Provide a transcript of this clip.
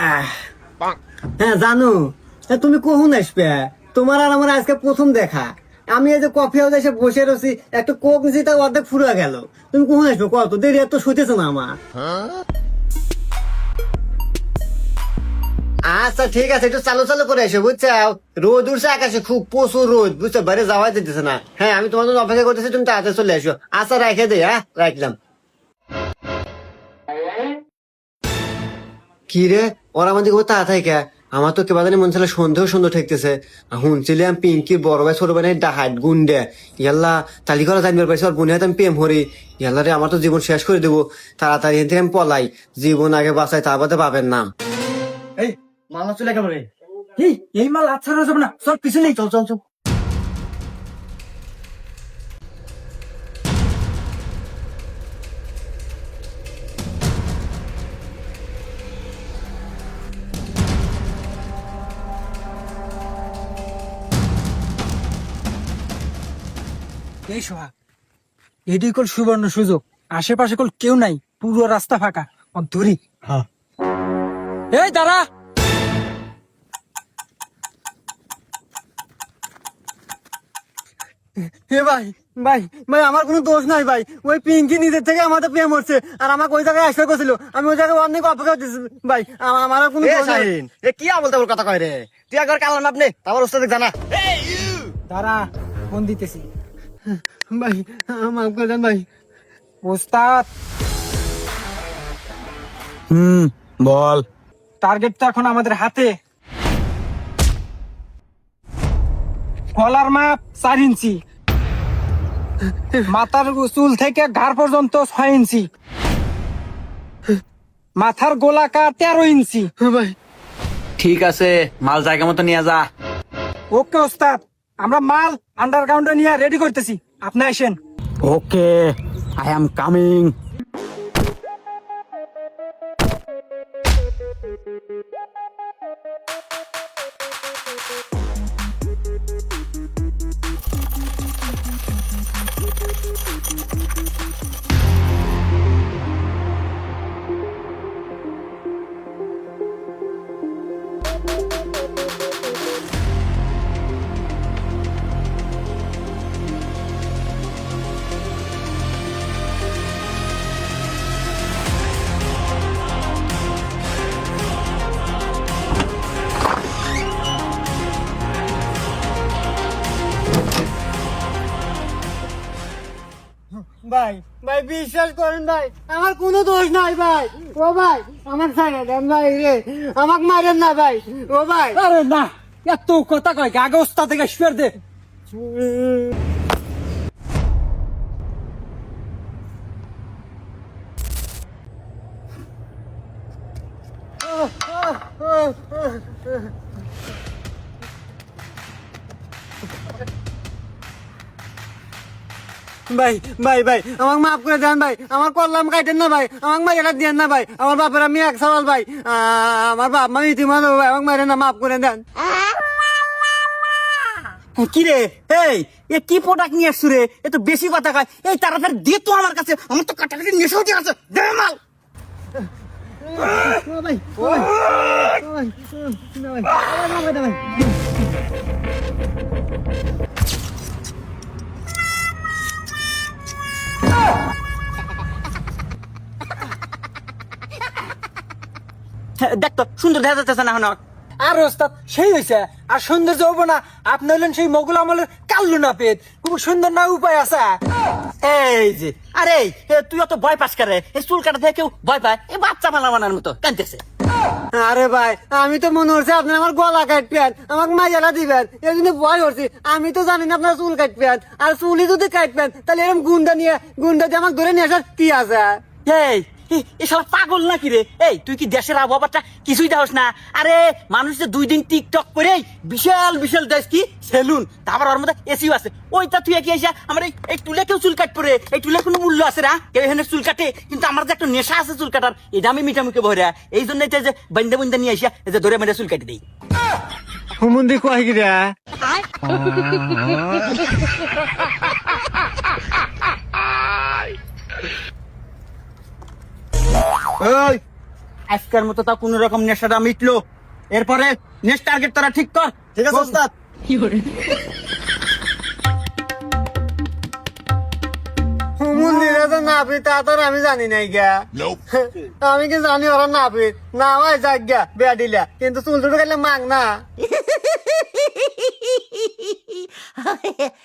হ্যাঁ জানো তুমি কখন আসবে? তোমার আর আমার আজকে প্রথম দেখা। আমি এই যে কফি হাউস এসে বসে রয়েছি একটা কোক নিছি তা অর্ধেক ফুরা গেল। তুমি কখন আসবে কত দেরি এত শুতেছে না আমার। আচ্ছা ঠিক আছে একটু চালু চালু করে এসো বুঝছ রোদ উঠছে আকাশে খুব প্রচুর রোদ বুঝছ? বাইরে যাওয়া যেতেছে না। হ্যাঁ আমি তোমার জন্য অপেক্ষা করতেছি তুমি তাড়াতাড়ি চলে এসো আচ্ছা রেখে দে হ্যাঁ রাখলাম। কি রে? ওরা আমাদের কোথাও তাড়াতাড়ি কে আমার তো কেবা জানি মন ছিল সন্দেহ সন্দেহ ঠেকতেছে। শুনছিলাম পিঙ্কি বড় ভাই ছোট ভাই ডাহাত গুন্ডে। ইয়াল্লা তালি করা জানবার পাইছে আর হাতে আমি প্রেম হরি ইয়াল্লা রে আমার তো জীবন শেষ করে দেবো। তাড়াতাড়ি এখান থেকে আমি পলাই। জীবন আগে বাঁচাই তার বাদে পাবেন নাম। এই মালা চলে গেল রে। এই এই মাল আচ্ছা যাবে না চল পিছনেই চল চল চল। এই সোহাগ এটি কল সুবর্ণ সুযোগ আশেপাশে কল কেউ নাই পুরো রাস্তা ফাঁকা ধরি। হ্যাঁ। এই দাঁড়া। হে ভাই ভাই ভাই আমার কোনো দোষ নাই ভাই। ওই পিঙ্কি নিজের থেকে আমাদের প্রেম হচ্ছে আর আমাকে ওই জায়গায় আসবে করছিল। আমি ওই জায়গায় অনেক অপেক্ষা করতেছি ভাই। আমার কোনো দোষ নাই। এ কি আমল কথা কয় রে? তুই একবার কালাম আপনি তারপর ওস্তাদ জানা। দাঁড়া ফোন দিতেছি। ভাই মাফ করে দেন ভাই। ওস্তাদ! হুম বল। টার্গেট তো এখন আমাদের হাতে। গলার মাপ চার ইঞ্চি। মাথার চুল থেকে ঘাড় পর্যন্ত ছয় ইঞ্চি। মাথার গোলাকার তেরো ইঞ্চি। ভাই। ঠিক আছে মাল জায়গা মতো নিয়ে যা। ওকে ওস্তাদ। আমরা মাল আন্ডারগ্রাউন্ডে নিয়ে রেডি করতেছি। আপনি আসেন। ওকে আই এম কামিং ভাই ভাই বিশ্বাস করেন ভাই আমার কোনো দোষ নাই ভাই। ও ভাই আমার ছাড়া দেন ভাই রে আমাকে মারেন না ভাই। ও ভাই। আরে না এত কথা কয়? আগে ওস্তাদ থেকে শুয়ার দে। ভাই ভাই ভাই আমাকে মাফ করে দেন ভাই আমার কল্লাম কাটেন না ভাই আমাকে মাইরা দেন না ভাই আমার বাপের আমি এক সওয়াল ভাই আমার বাপ মা ইতিমধ্যে ভাই আমাকে মারেন না মাফ করে দেন কি রে এই এ কি প্রোডাক্ট নিয়ে আসছো রে এ তো বেশি কথা কয় এই তাড়াতাড়ি দে তো আমার কাছে আমার তো কাটাকাটি নেশা হতে আছে দে মাল ভাই ভাই ভাই ভাই ভাই, ভাই দেখ তো সুন্দর দেখা যাচ্ছে না এখন আর ওস্তাদ সেই হয়েছে আর সৌন্দর্য হব না আপনি হলেন সেই মোগল আমলের কাল্লু না পেট খুব সুন্দর না উপায় আছে? এই যে আরে তুই অত ভয় পাস করে এই চুল কাটা থেকে কেউ ভয় পায়? এই বাচ্চা মালা বানার মতো কানতেছে আরে ভাই আমি তো মনে হচ্ছে আপনি আমার গলা কাটবেন আমাকে মাইয়ালা দিবেন। এই জন্য ভয় করছি। আমি তো জানি না আপনার চুল কাটবেন। আর চুলই যদি কাটবেন তাহলে এরকম গুন্ডা নিয়ে গুন্ডা দিয়ে আমাকে ধরে নিয়ে আসার কি আছে? এই এ- এ শালা পাগল নাকি রে? এই তুই কি দেশের আবহাওয়াটা কিছুই দেওস না? আরে মানুষ যে দুই দিন টিকটক করে বিশাল বিশাল দেশ কি? সেলুন। তারপর ওর মধ্যে এসিও আছে। ওইটা তুই কি এসে আমার এই কেউ চুল কাটবে রে? এই টুলে কোনো মূল্য আছে রা কেউ এখানে চুল কাটে কিন্তু আমার যে একটা নেশা আছে চুল কাটার এটা আমি মিঠা মুখে ভরে এই জন্যই তো এই যে বন্ধে বন্ধে নিয়ে এসে এই যে ধরে মেরে চুল কাটি দিই। হুমুন্দি কয় কি আজকের মতো তা কোন রকম নেশাটা মিটলো। এরপরে নেক্সট টার্গেট তারা ঠিক কর। ঠিক আছে ওস্তাদ। মন্দিরে তো তা তো আর আমি জানি নাই গা। আমি কি জানি ওরা নাপিত? না হয় যাক গা বেয়া দিলা। কিন্তু চুল গেলে মাগ না।